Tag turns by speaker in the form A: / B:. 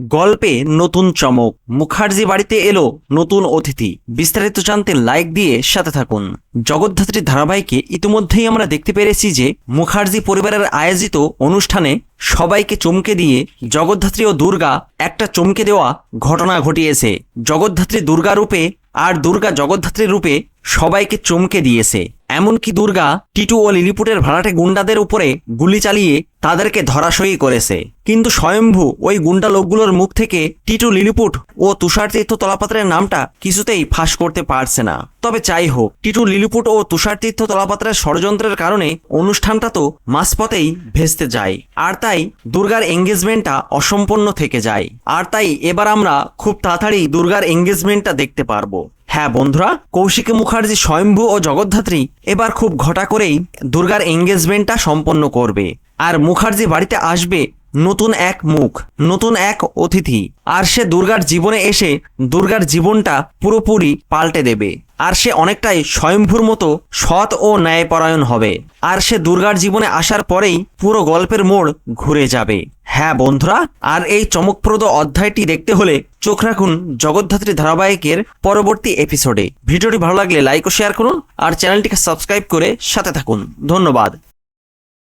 A: গল্পে নতুন চমক। মুখার্জি বাড়িতে এলো নতুন অতিথি। বিস্তারিত জানতে লাইক দিয়ে সাথে থাকুন। জগদ্ধাত্রী ধারাবাহিকে ইতিমধ্যেই আমরা দেখতে পেরেছি যে, মুখার্জি পরিবারের আয়োজিত অনুষ্ঠানে সবাইকে চমকে দিয়ে জগদ্ধাত্রী ও দুর্গা একটা চমকে দেওয়া ঘটনা ঘটিয়েছে। জগদ্ধাত্রী দুর্গা রূপে আর দুর্গা জগদ্ধাত্রী রূপে সবাইকে চমকে দিয়েছে। এমনকি দুর্গা, টিটু ও লিলিপুটের ভাড়াটে গুন্ডাদের উপরে গুলি চালিয়ে তাদেরকে ধরাশয়ী করেছে। কিন্তু স্বয়ম্ভু ওই গুন্ডা লোকগুলোর মুখ থেকে টিটু, লিলিপুট ও তুষার তীর্থ তলাপাত্রের নামটা কিছুতেই ফাঁস করতে পারছে না। তবে চাই হোক, টিটু, লিলিপুট ও তুষার তীর্থ তলাপাত্রের ষড়যন্ত্রের কারণে অনুষ্ঠানটা তো মাঝপথেই ভেস্তে যায়। আর তাই দুর্গার এঙ্গেজমেন্টটা অসম্পন্ন থেকে যায়। আর তাই এবার আমরা খুব তাড়াতাড়ি দুর্গার এঙ্গেজমেন্টটা দেখতে পারব। হ্যাঁ বন্ধুরা, কৌশিকী মুখার্জি স্বয়ম্ভু ও জগদ্ধাত্রী এবার খুব ঘটা করেই দুর্গার এঙ্গেজমেন্টটা সম্পন্ন করবে। আর মুখার্জি বাড়িতে আসবে নতুন এক মুখ, নতুন এক অতিথি। আর সে দুর্গার জীবনে এসে দুর্গার জীবনটা পুরোপুরি পাল্টে দেবে। আর সে অনেকটাই স্বয়ম্ভুর মতো সৎ ও ন্যায়পরায়ণ হবে। আর সে দুর্গার জীবনে আসার পরেই পুরো গল্পের মোড় ঘুরে যাবে। হ্যাঁ বন্ধুরা, আর এই চমকপ্রদ অধ্যায়টি দেখতে হলে চোখ রাখুন জগদ্ধাত্রী ধারাবাহিকের পরবর্তী এপিসোডে। ভিডিওটি ভালো লাগলে লাইক ও শেয়ার করুন, আর চ্যানেলটিকে সাবস্ক্রাইব করে সাথে থাকুন। ধন্যবাদ।